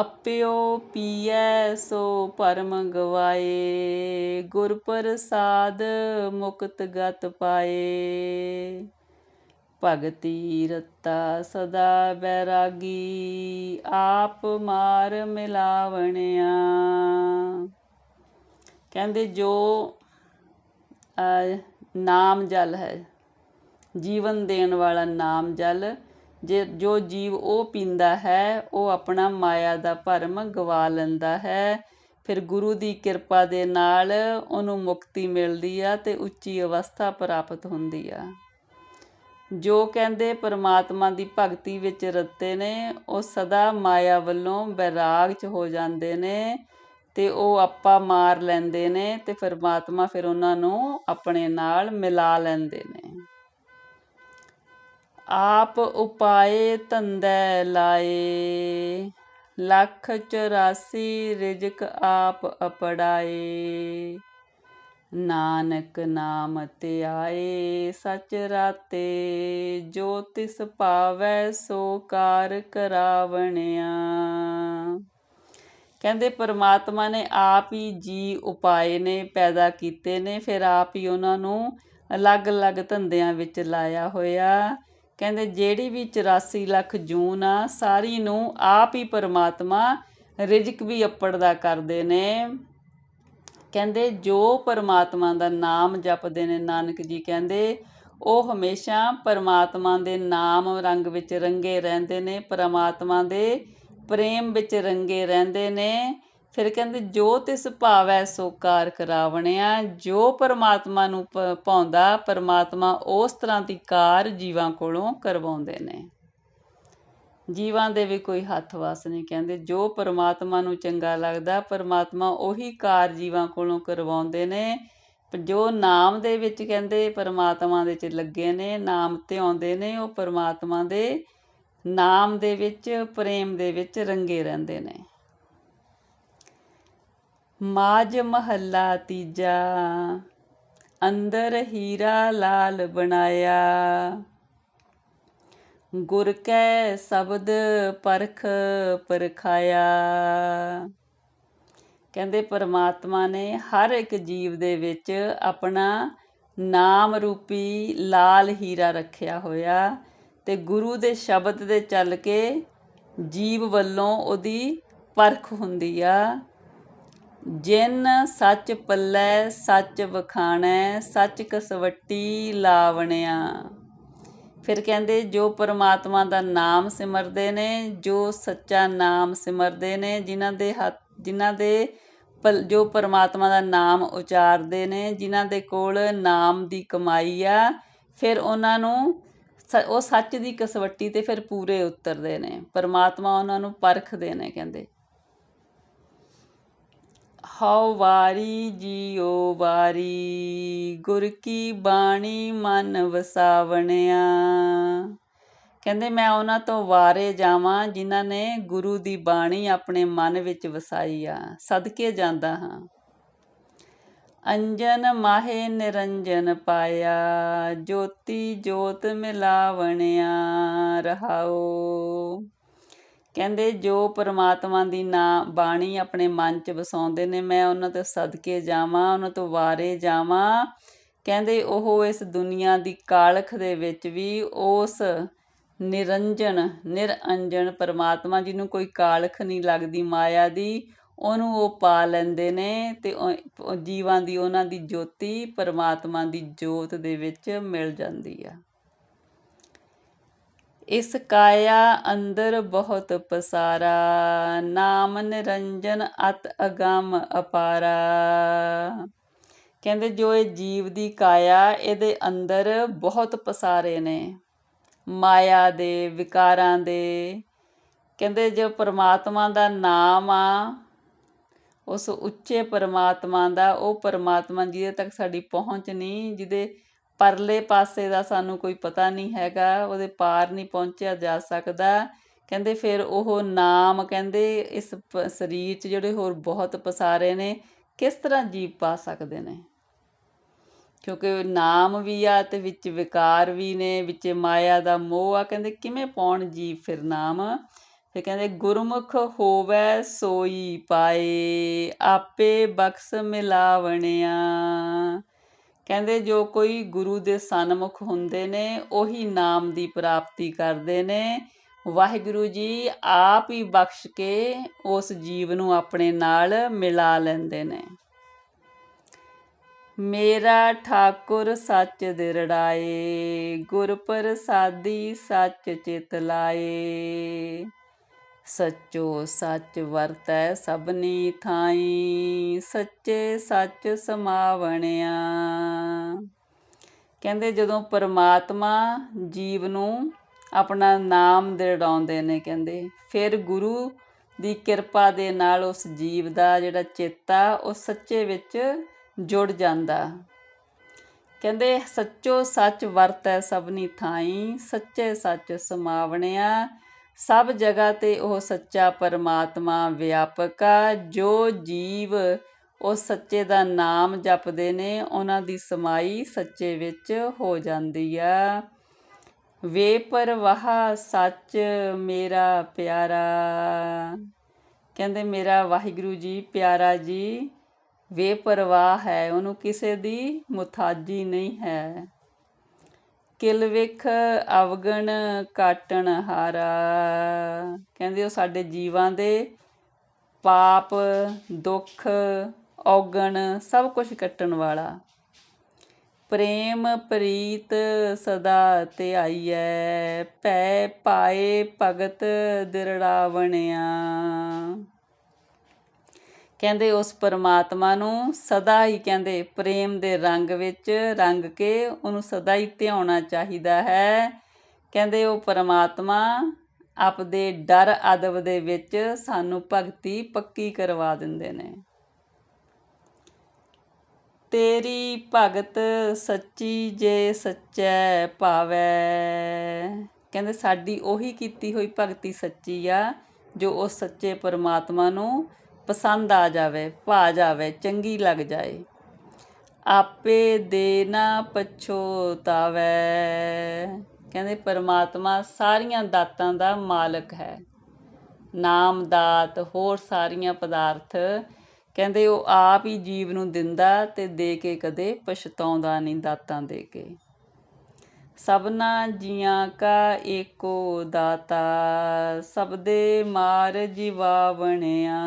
ਅਪਿਓ ਪੀਐ ਸੋ ਪਰਮ ਗਵਾਏ ਗੁਰ ਪ੍ਰਸਾਦ ਮੁਕਤ ਗਤ ਪਾਏ। ਭਗਤੀ ਰਤਾ ਸਦਾ ਬੈਰਾਗੀ, ਆਪ ਮਾਰ ਮਿਲਾਵਣਿਆ। ਕਹਿੰਦੇ ਜੋ ਨਾਮ ਜਲ ਹੈ, ਜੀਵਨ ਦੇਣ ਵਾਲਾ ਨਾਮ ਜਲ ਜੇ ਜੋ ਜੀਵ ਉਹ ਪੀਂਦਾ ਹੈ, ਉਹ ਆਪਣਾ ਮਾਇਆ ਦਾ ਭਰਮ ਗਵਾ ਲੈਂਦਾ ਹੈ। ਫਿਰ ਗੁਰੂ ਦੀ ਕਿਰਪਾ ਦੇ ਨਾਲ ਉਹਨੂੰ ਮੁਕਤੀ ਮਿਲਦੀ ਆ ਤੇ ਉੱਚੀ ਅਵਸਥਾ ਪ੍ਰਾਪਤ ਹੁੰਦੀ ਆ। ਜੋ ਕਹਿੰਦੇ ਪਰਮਾਤਮਾ ਦੀ ਭਗਤੀ ਵਿੱਚ ਰੱਤੇ ਨੇ, ਉਹ ਸਦਾ ਮਾਇਆ ਵੱਲੋਂ ਬੈਰਾਗ ਚ ਹੋ ਜਾਂਦੇ ਨੇ ਤੇ ਉਹ ਆਪਾ ਮਾਰ ਲੈਂਦੇ ਨੇ ਤੇ ਪਰਮਾਤਮਾ ਫਿਰ ਉਹਨਾਂ ਨੂੰ ਆਪਣੇ ਨਾਲ ਮਿਲਾ ਲੈਂਦੇ ਨੇ। ਆਪ ਉਪਾਏ ਧੰਦੇ ਲਾਏ। ਲੱਖ 84 ਰਿਜਕ ਆਪ ਅਪੜਾਏ। ਨਾਨਕ ਨਾਮ ਤੇ ਆਏ ਸਚ ਰਾਤੇ। ਜੋ ਤਿਸ ਪਾਵੈ ਸੋ ਕਾਰ ਕਰਾਵਣਿਆ। ਕਹਿੰਦੇ ਪਰਮਾਤਮਾ ਨੇ ਆਪ ਹੀ ਜੀ ਉਪਾਏ ਨੇ, ਪੈਦਾ ਕੀਤੇ ਨੇ, ਫਿਰ ਆਪ ਹੀ ਉਹਨਾਂ ਨੂੰ ਅਲੱਗ-ਅਲੱਗ ਧੰਦਿਆਂ ਵਿੱਚ ਲਾਇਆ ਹੋਇਆ। ਕਹਿੰਦੇ ਜਿਹੜੀ ਵੀ 84 ਲੱਖ ਜੂਨ ਆ, ਸਾਰੀ ਨੂੰ ਆਪ ਹੀ ਪਰਮਾਤਮਾ ਰਿਜਕ ਵੀ ਅੱਪੜਦਾ ਕਰਦੇ ਨੇ। ਕਹਿੰਦੇ ਜੋ ਪਰਮਾਤਮਾ ਦਾ ਨਾਮ ਜਪਦੇ ਨੇ, ਨਾਨਕ ਜੀ ਕਹਿੰਦੇ, ਉਹ ਹਮੇਸ਼ਾ ਪਰਮਾਤਮਾ ਦੇ ਨਾਮ ਰੰਗ ਵਿੱਚ ਰੰਗੇ ਰਹਿੰਦੇ ਨੇ, ਪਰਮਾਤਮਾ ਦੇ ਪ੍ਰੇਮ ਵਿੱਚ ਰੰਗੇ ਰਹਿੰਦੇ ਨੇ। ਫਿਰ ਕਹਿੰਦੇ, ਜੋ ਤਿਸ ਭਾਵੈ, ਸੋ ਕਾਰ ਕਰਾਵਣਿਆ। ਜੋ ਪਰਮਾਤਮਾ ਨੂੰ ਪਾਉਂਦਾ ਪਰਮਾਤਮਾ ਉਸ ਤਰ੍ਹਾਂ ਦੀ ਕਾਰ ਜੀਵਾਂ ਕੋਲੋਂ ਕਰਵਾਉਂਦੇ ਨੇ। ਜੀਵਾਂ ਦੇ ਵੀ ਕੋਈ ਹੱਥ ਵਸ ਨਹੀਂ, ਕਹਿੰਦੇ। ਜੋ ਪਰਮਾਤਮਾ ਨੂੰ ਚੰਗਾ ਲੱਗਦਾ, ਪਰਮਾਤਮਾ ਉਹੀ ਕਾਰ ਜੀਵਾਂ ਕੋਲੋਂ ਕਰਵਾਉਂਦੇ ਨੇ। ਜੋ ਨਾਮ ਦੇ ਵਿੱਚ, ਕਹਿੰਦੇ, ਪਰਮਾਤਮਾ ਦੇ ਚ ਲੱਗੇ ਨੇ, ਨਾਮ ਤੇ ਆਉਂਦੇ ਨੇ, ਉਹ ਪਰਮਾਤਮਾ ਦੇ ਨਾਮ ਦੇ ਵਿੱਚ, ਪ੍ਰੇਮ ਦੇ ਵਿੱਚ ਰੰਗੇ ਰਹਿੰਦੇ ਨੇ। ਮਾਜ ਮਹੱਲਾ ਤੀਜਾ, ਅੰਦਰ ਹੀਰਾ ਲਾਲ ਬਣਾਇਆ। ਗੁਰ ਕੈ ਸ਼ਬਦ ਪਰਖ ਪਰਖਾਇਆ। ਕਹਿੰਦੇ ਪਰਮਾਤਮਾ ਨੇ ਹਰ ਇੱਕ ਜੀਵ ਦੇ ਵਿੱਚ ਆਪਣਾ ਨਾਮ ਰੂਪੀ ਲਾਲ ਹੀਰਾ ਰੱਖਿਆ ਹੋਇਆ ਤੇ ਗੁਰੂ ਦੇ ਸ਼ਬਦ ਦੇ ਚੱਲ ਕੇ ਜੀਵ ਵੱਲੋਂ ਉਹਦੀ ਪਰਖ ਹੁੰਦੀ ਆ। ਜਿਨ ਸੱਚ ਪੱਲੈ, ਸੱਚ ਵਖਾਣੈ, ਸੱਚ ਕਸਵੱਟੀ ਲਾਵਣਿਆ। ਫਿਰ ਕਹਿੰਦੇ, ਜੋ ਪਰਮਾਤਮਾ ਦਾ ਨਾਮ ਸਿਮਰਦੇ ਨੇ, ਜੋ ਸੱਚਾ ਨਾਮ ਸਿਮਰਦੇ ਨੇ, ਜਿਨ੍ਹਾਂ ਦੇ ਹੱਥ, ਜਿਨ੍ਹਾਂ ਦੇ ਜੋ ਪਰਮਾਤਮਾ ਦਾ ਨਾਮ ਉਚਾਰਦੇ ਨੇ, ਜਿਨ੍ਹਾਂ ਦੇ ਕੋਲ ਨਾਮ ਦੀ ਕਮਾਈ ਆ, ਫਿਰ ਉਹਨਾਂ ਨੂੰ ਉਹ ਸੱਚ ਦੀ ਕਸਵੱਟੀ ਤੇ ਫਿਰ ਪੂਰੇ ਉਤਰਦੇ ਨੇ। ਪਰਮਾਤਮਾ ਉਹਨਾਂ ਨੂੰ ਪਰਖਦੇ ਨੇ, ਕਹਿੰਦੇ। ਹਉ ਵਾਰੀ ਜੀਓ ਵਾਰੀ, ਗੁਰ ਕੀ ਬਾਣੀ ਮਨ ਵਸਾਵਣਿਆ। ਕਹਿੰਦੇ, ਮੈਂ ਉਹਨਾਂ ਤੋਂ ਵਾਰੇ ਜਾਵਾਂ ਜਿਨ੍ਹਾਂ ਨੇ ਗੁਰੂ ਦੀ ਬਾਣੀ ਆਪਣੇ ਮਨ ਵਿੱਚ ਵਸਾਈ ਆ, ਸਦਕੇ ਜਾਂਦਾ ਹਾਂ। ਅੰਜਨ ਮਾਹੇ ਨਿਰੰਜਨ ਪਾਇਆ, ਜੋਤੀ ਜੋਤ ਮਿਲਾਵਣਿਆ, ਰਹਾਓ। ਕਹਿੰਦੇ ਜੋ ਪਰਮਾਤਮਾ ਦੀ ਨਾ ਬਾਣੀ ਆਪਣੇ ਮਨ 'ਚ ਵਸਾਉਂਦੇ ਨੇ, ਮੈਂ ਉਹਨਾਂ ਤੋਂ ਸਦਕੇ ਜਾਵਾਂ, ਉਹਨਾਂ ਤੋਂ ਵਾਰੇ ਜਾਵਾਂ। ਕਹਿੰਦੇ ਉਹ ਇਸ ਦੁਨੀਆ ਦੀ ਕਾਲਖ ਦੇ ਵਿੱਚ ਵੀ ਉਸ ਨਿਰੰਜਨ, ਨਿਰਅੰਜਨ ਪਰਮਾਤਮਾ ਜਿਹਨੂੰ ਕੋਈ ਕਾਲਖ ਨਹੀਂ ਲੱਗਦੀ, ਮਾਇਆ ਦੀ, ਉਹਨੂੰ ਉਹ ਪਾ ਲੈਂਦੇ ਨੇ ਤੇ ਜੀਵਾਂ ਦੀ, ਉਹਨਾਂ ਦੀ ਜੋਤੀ ਪਰਮਾਤਮਾ ਦੀ ਜੋਤ ਦੇ ਵਿੱਚ ਮਿਲ ਜਾਂਦੀ ਆ। ਇਸ ਕਾਇਆ ਅੰਦਰ ਬਹੁਤ ਪਸਾਰਾ, ਨਾਮ ਨਿਰੰਜਨ ਅਤ ਅਗੰਮ ਅਪਾਰਾ। ਕਹਿੰਦੇ ਜੋ ਇਹ ਜੀਵ ਦੀ ਕਾਇਆ, ਇਹਦੇ ਅੰਦਰ ਬਹੁਤ ਪਸਾਰੇ ਨੇ। ਮਾਇਆ ਦੇ, ਵਿਕਾਰਾਂ ਦੇ। ਕਹਿੰਦੇ ਜੋ ਪਰਮਾਤਮਾ ਦਾ ਨਾਮ ਆ, ਉਸ ਉੱਚੇ ਪਰਮਾਤਮਾ ਦਾ, ਉਹ ਪਰਮਾਤਮਾ ਜਿਹਦੇ ਤੱਕ ਸਾਡੀ ਪਹੁੰਚ ਨਹੀਂ, ਜਿਹਦੇ ਪਰਲੇ ਪਾਸੇ ਦਾ ਸਾਨੂੰ ਕੋਈ ਪਤਾ ਨਹੀਂ ਹੈਗਾ, ਉਹਦੇ ਪਾਰ ਨਹੀਂ ਪਹੁੰਚਿਆ ਜਾ ਸਕਦਾ। ਕਹਿੰਦੇ ਫਿਰ ਉਹ ਨਾਮ ਕਹਿੰਦੇ ਇਸ ਪ- ਸਰੀਰ 'ਚ ਜਿਹੜੇ ਹੋਰ ਬਹੁਤ ਪਸਾਰੇ ਨੇ, ਕਿਸ ਤਰ੍ਹਾਂ ਜੀਵ ਪਾ ਸਕਦੇ ਨੇ? ਕਿਉਂਕਿ ਨਾਮ ਵੀ ਆ ਤੇ ਵਿੱਚ ਵਿਕਾਰ ਵੀ ਨੇ, ਵਿੱਚ ਮਾਇਆ ਦਾ ਮੋਹ ਆ, ਕਹਿੰਦੇ ਕਿਵੇਂ ਪਾਉਣ ਜੀਵ ਫਿਰ ਨਾਮ? ਫਿਰ ਕਹਿੰਦੇ ਗੁਰਮੁਖ ਹੋਵੇ ਸੋਈ ਪਾਏ, ਆਪੇ ਬਖਸ਼ ਮਿਲਾਵਣਿਆ। ਕਹਿੰਦੇ ਜੋ ਕੋਈ ਗੁਰੂ ਦੇ ਸਨਮੁਖ ਹੁੰਦੇ ਨੇ, ਉਹੀ ਨਾਮ ਦੀ ਪ੍ਰਾਪਤੀ ਕਰਦੇ ਨੇ। ਵਾਹਿਗੁਰੂ ਜੀ ਆਪ ਹੀ ਬਖਸ਼ ਕੇ ਉਸ ਜੀਵ ਨੂੰ ਆਪਣੇ ਨਾਲ ਮਿਲਾ ਲੈਂਦੇ ਨੇ। ਮੇਰਾ ਠਾਕੁਰ ਸੱਚ ਦਿਰੜਾਏ, ਗੁਰ ਪ੍ਰਸਾਦੀ ਸੱਚ ਚਿਤ ਲਾਏ। ਸੱਚੋ ਸੱਚ ਵਰਤੈ ਸਭਨੀ ਥਾਈ, ਸੱਚੇ ਸੱਚ ਸਮਾਵਣਿਆ। ਕਹਿੰਦੇ ਜਦੋਂ ਪਰਮਾਤਮਾ ਜੀਵ ਨੂੰ ਆਪਣਾ ਨਾਮ ਦਿੜਾਉਂਦੇ ਨੇ ਕਹਿੰਦੇ, ਫਿਰ ਗੁਰੂ ਦੀ ਕਿਰਪਾ ਦੇ ਨਾਲ ਉਸ ਜੀਵ ਦਾ ਜਿਹੜਾ ਚੇਤਾ, ਉਹ ਸੱਚੇ ਵਿੱਚ ਜੁੜ ਜਾਂਦਾ। ਕਹਿੰਦੇ ਸੱਚੋ ਸੱਚ ਵਰਤੈ ਸਭਨੀ ਥਾਈ, ਸੱਚੇ ਸੱਚ ਸਮਾਵਣਿਆ। ਸਭ ਜਗ੍ਹਾ ਤੇ ਉਹ ਸੱਚਾ ਪਰਮਾਤਮਾ ਵਿਆਪਕ ਆ, ਜੋ ਜੀਵ ਉਸ ਸੱਚੇ ਦਾ ਨਾਮ ਜਪਦੇ ਨੇ, ਉਹਨਾਂ ਦੀ ਸਮਾਈ ਸੱਚੇ ਵਿੱਚ ਹੋ ਜਾਂਦੀ ਆ। ਵੇ ਪਰਵਾਹ ਸੱਚ ਮੇਰਾ ਪਿਆਰਾ। ਕਹਿੰਦੇ ਮੇਰਾ ਵਾਹਿਗੁਰੂ ਜੀ, ਪਿਆਰਾ ਜੀ ਬੇਪਰਵਾਹ ਹੈ ਉਹਨੂੰ ਕਿਸੇ ਦੀ ਮੁਤਾਜੀ ਨਹੀਂ ਹੈ। ਕਿਲ ਵੇਖ ਅਵਗਣ ਕਾਟਣ ਹਾਰਾ। ਕਹਿੰਦੇ ਉਹ ਸਾਡੇ ਜੀਵਾਂ ਦੇ ਪਾਪ, ਦੁੱਖ, ਔਗਣ, ਸਭ ਕੁਝ ਕੱਟਣ ਵਾਲਾ। ਪ੍ਰੇਮ ਪ੍ਰੀਤ ਸਦਾ ਧਿਆਈਐ, ਭੈ ਪਾਏ ਭਗਤ ਦਿਰੜਾਵਣਿਆ। ਕਹਿੰਦੇ ਉਸ ਪਰਮਾਤਮਾ ਨੂੰ ਸਦਾ ਹੀ ਕਹਿੰਦੇ ਪ੍ਰੇਮ ਦੇ ਰੰਗ ਵਿੱਚ ਰੰਗ ਕੇ ਉਹਨੂੰ ਸਦਾ ਹੀ ਧਿਆਉਣਾ ਚਾਹੀਦਾ ਹੈ। ਕਹਿੰਦੇ ਉਹ ਪਰਮਾਤਮਾ ਆਪਦੇ ਡਰ ਅਦਬ ਦੇ ਵਿੱਚ ਸਾਨੂੰ ਭਗਤੀ ਪੱਕੀ ਕਰਵਾ ਦਿੰਦੇ ਨੇ। ਤੇਰੀ ਭਗਤ ਸੱਚੀ ਜੇ ਸੱਚੈ ਭਾਵੈ ਕਹਿੰਦੇ ਸਾਡੀ ਉਹੀ ਕੀਤੀ ਹੋਈ ਭਗਤੀ ਸੱਚੀ ਆ ਜੋ ਉਸ ਸੱਚੇ ਪਰਮਾਤਮਾ ਨੂੰ ਪਸੰਦ ਆ ਜਾਵੇ ਭਾ ਜਾਵੇ, ਚੰਗੀ ਲੱਗ ਜਾਏ। ਆਪੇ ਦੇ ਨਾ ਪਛੋਤਾਵੇ। ਕਹਿੰਦੇ ਪਰਮਾਤਮਾ ਸਾਰੀਆਂ ਦਾਤਾਂ ਦਾ ਮਾਲਕ ਹੈ। ਨਾਮ ਦਾਤ ਹੋਰ ਸਾਰੀਆਂ ਪਦਾਰਥ। ਕਹਿੰਦੇ ਉਹ ਆਪ ਹੀ ਜੀਵ ਨੂੰ ਦਿੰਦਾ ਤੇ ਦੇ ਕੇ ਕਦੇ ਪਛਤਾਉਂਦਾ ਨਹੀਂ ਦਾਤਾਂ ਦੇ ਕੇ। ਸਭਨਾ ਜੀਆਂ ਕਾ ਏਕੋ ਦਾਤਾ ਸਭ ਦੇ ਮਾਰ ਜੀਵਾ ਬਣਿਆ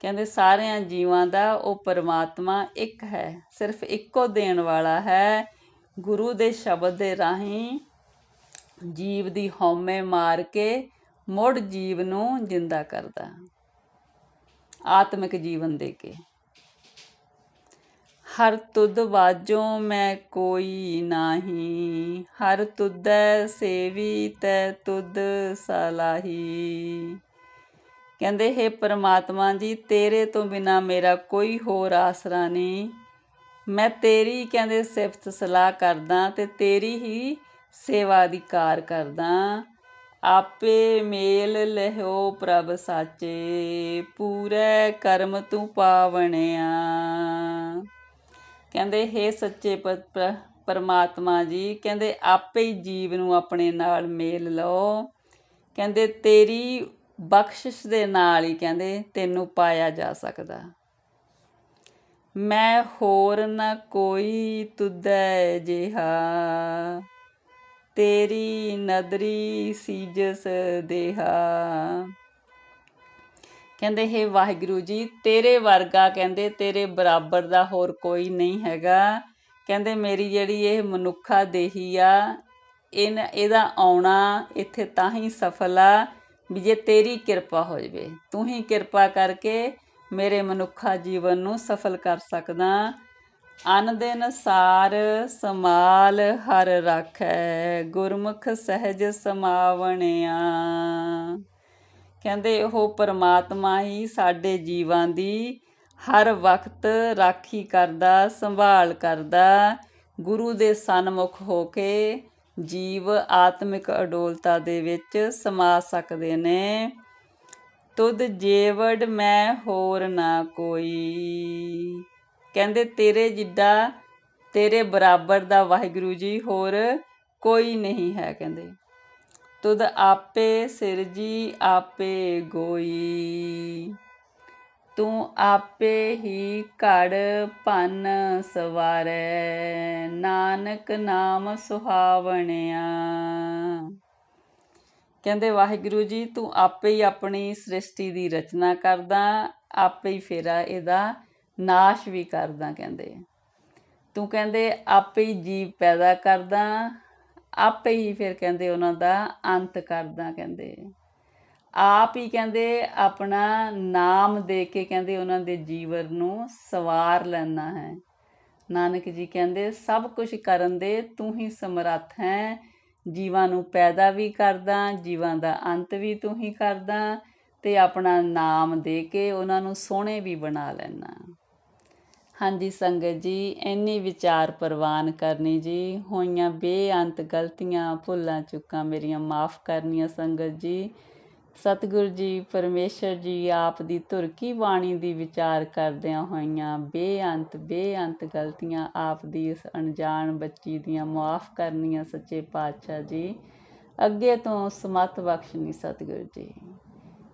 ਕਹਿੰਦੇ ਸਾਰਿਆਂ ਜੀਵਾਂ ਦਾ ਉਹ ਪਰਮਾਤਮਾ ਇੱਕ ਹੈ, ਸਿਰਫ ਇੱਕੋ ਦੇਣ ਵਾਲਾ ਹੈ। ਗੁਰੂ ਦੇ ਸ਼ਬਦ ਦੇ ਰਾਹੀਂ ਜੀਵ ਦੀ ਹਉਮੈ ਮਾਰ ਕੇ ਮੁੜ ਜੀਵ ਨੂੰ ਜਿੰਦਾ ਕਰਦਾ। ਆਤਮਿਕ ਜੀਵਨ ਦੇ ਕੇ। ਹਰ ਤੁਧ ਵਾਜੋ ਮੈਂ ਕੋਈ ਨਾਹੀ, ਹਰ ਤੁਧੈ ਸੇਵੀ ਤੈ ਤੁਧ ਸਲਾਹੀ। ਕਹਿੰਦੇ, ਹੈ ਪਰਮਾਤਮਾ ਜੀ, ਤੇਰੇ ਤੋਂ ਬਿਨਾ ਮੇਰਾ ਕੋਈ ਹੋਰ ਆਸਰਾ ਨਹੀਂ। ਮੈਂ ਤੇਰੀ, ਕਹਿੰਦੇ, ਸਿਫਤ ਸਲਾਹ ਕਰਦਾ ਤੇ ਤੇਰੀ ਹੀ ਸੇਵਾ ਦੀ ਕਾਰ ਕਰਦਾ। ਆਪੇ ਮੇਲ ਲਹਿਓ ਪ੍ਰਭ ਸਾਚੇ, ਪੂਰੇ ਕਰਮ ਤੂੰ ਪਾਵਣਿਆ। ਕਹਿੰਦੇ, ਹੇ ਸੱਚੇ ਪਰਮਾਤਮਾ ਜੀ, ਕਹਿੰਦੇ, ਆਪੇ ਹੀ ਜੀਵ ਨੂੰ ਆਪਣੇ ਨਾਲ ਮੇਲ ਲਓ। ਕਹਿੰਦੇ, ਤੇਰੀ ਬਖਸ਼ਿਸ਼ ਦੇ ਨਾਲ ਹੀ ਕਹਿੰਦੇ, ਤੈਨੂੰ ਪਾਇਆ ਜਾ ਸਕਦਾ। ਮੈਂ ਹੋਰ ਨਾ ਕੋਈ ਤੁਧੈ ਜਿਹਾ। ਤੇਰੀ ਨਦਰੀ ਸੀਜਸ ਦੇਹਾ। ਕਹਿੰਦੇ, ਹੈ ਵਾਹਿਗੁਰੂ ਜੀ, ਤੇਰੇ ਵਰਗਾ ਕਹਿੰਦੇ, ਤੇਰੇ ਬਰਾਬਰ ਦਾ ਹੋਰ ਕੋਈ ਨਹੀਂ ਹੈਗਾ। ਕਹਿੰਦੇ, ਮੇਰੀ ਜਿਹੜੀ ਇਹ ਮਨੁੱਖਾ ਦੇਹੀ ਆ ਇਹਨ ਇਹਦਾ ਆਉਣਾ ਇੱਥੇ ਤਾਂ ਹੀ ਸਫਲ ਆ ਵੀ ਜੇ ਤੇਰੀ ਕਿਰਪਾ ਹੋ ਜਾਵੇ। ਤੂੰ ਹੀ ਕਿਰਪਾ ਕਰਕੇ ਮੇਰੇ ਮਨੁੱਖਾ ਜੀਵਨ ਨੂੰ ਸਫਲ ਕਰ ਸਕਦਾ। ਅਨ ਦਿਨ ਸਾਰ ਸਮਾਲ ਹਰ ਰਾਖੈ, ਗੁਰਮੁਖ ਸਹਿਜ ਸਮਾਵਣਿਆ। ਕਹਿੰਦੇ ਉਹ ਪਰਮਾਤਮਾ ਹੀ ਸਾਡੇ ਜੀਵਾਂ ਦੀ ਹਰ ਵਕਤ ਰਾਖੀ ਕਰਦਾ, ਸੰਭਾਲ ਕਰਦਾ। ਗੁਰੂ ਦੇ ਸਨਮੁਖ ਹੋ ਕੇ ਜੀਵ ਆਤਮਿਕ ਅਡੋਲਤਾ ਦੇ ਵਿੱਚ ਸਮਾ ਸਕਦੇ ਨੇ। ਤੁਧ ਜੇਵੜ ਮੈਂ ਹੋਰ ਨਾ ਕੋਈ। ਕਹਿੰਦੇ ਤੇਰੇ ਜਿੱਡਾ, ਤੇਰੇ ਬਰਾਬਰ ਦਾ ਵਾਹਿਗੁਰੂ ਜੀ ਹੋਰ ਕੋਈ ਨਹੀਂ ਹੈ, ਕਹਿੰਦੇ। ਤੁਧ ਆਪੇ ਸਿਰਜੀ ਆਪੇ ਗੋਈ। ਤੂੰ ਆਪੇ ਹੀ ਘੜ ਭੰਨ ਸਵਾਰੈ, ਨਾਨਕ ਨਾਮ ਸੁਹਾਵਣਿਆ। ਕਹਿੰਦੇ, ਵਾਹਿਗੁਰੂ ਜੀ, ਤੂੰ ਆਪੇ ਹੀ ਆਪਣੀ ਸ੍ਰਿਸ਼ਟੀ ਦੀ ਰਚਨਾ ਕਰਦਾ, ਆਪੇ ਹੀ ਫੇਰਾ ਇਹਦਾ ਨਾਸ਼ ਵੀ ਕਰਦਾ, ਕਹਿੰਦੇ। ਤੂੰ ਕਹਿੰਦੇ, ਆਪੇ ਹੀ ਜੀਵ ਪੈਦਾ ਕਰਦਾ ਆਪੇ ਹੀ ਫਿਰ ਕਹਿੰਦੇ ਉਹਨਾਂ ਦਾ ਅੰਤ ਕਰਦਾ ਕਹਿੰਦੇ। ਆਪ ਹੀ ਕਹਿੰਦੇ ਆਪਣਾ ਨਾਮ ਦੇ ਕੇ ਕਹਿੰਦੇ ਉਹਨਾਂ ਦੇ ਜੀਵਨ ਨੂੰ ਸਵਾਰ ਲੈਣਾ ਹੈ। ਨਾਨਕ ਜੀ ਕਹਿੰਦੇ, ਸਭ ਕੁਝ ਕਰਨ ਦੇ ਤੂੰ ਹੀ ਸਮਰੱਥ ਹੈ। ਜੀਵਾਂ ਨੂੰ ਪੈਦਾ ਵੀ ਕਰਦਾ, ਜੀਵਾਂ ਦਾ ਅੰਤ ਵੀ ਤੂੰ ਹੀ ਕਰਦਾ ਤੇ ਆਪਣਾ ਨਾਮ ਦੇ ਕੇ ਉਹਨਾਂ ਨੂੰ ਸੋਹਣੇ ਵੀ ਬਣਾ ਲੈਣਾ ਹਾਂਜੀ ਸੰਗਤ ਜੀ, ਇੰਨੀ ਵਿਚਾਰ ਪ੍ਰਵਾਨ ਕਰਨੀ ਜੀ, ਹੋਈਆਂ ਬੇਅੰਤ ਗਲਤੀਆਂ, ਭੁੱਲਾਂ ਚੁੱਕਾਂ ਮੇਰੀਆਂ ਮਾਫ ਕਰਨੀਆਂ ਸੰਗਤ ਜੀ। ਸਤਿਗੁਰ ਜੀ, ਪਰਮੇਸ਼ਰ ਜੀ ਆਪ ਦੀ ਧੁਰ ਕੀ ਬਾਣੀ ਦੀ ਵਿਚਾਰ ਕਰਦਿਆਂ ਹੋਈਆਂ ਬੇਅੰਤ ਬੇਅੰਤ ਗਲਤੀਆਂ ਆਪ ਦੀ ਇਸ ਅਣਜਾਣ ਬੱਚੀ ਦੀਆਂ ਮਾਫ ਕਰਨੀਆਂ ਸੱਚੇ ਪਾਤਸ਼ਾਹ ਜੀ। ਅੱਗੇ ਤੋਂ ਸਮਤ ਬਖਸ਼ਣੀ ਸਤਿਗੁਰ ਜੀ।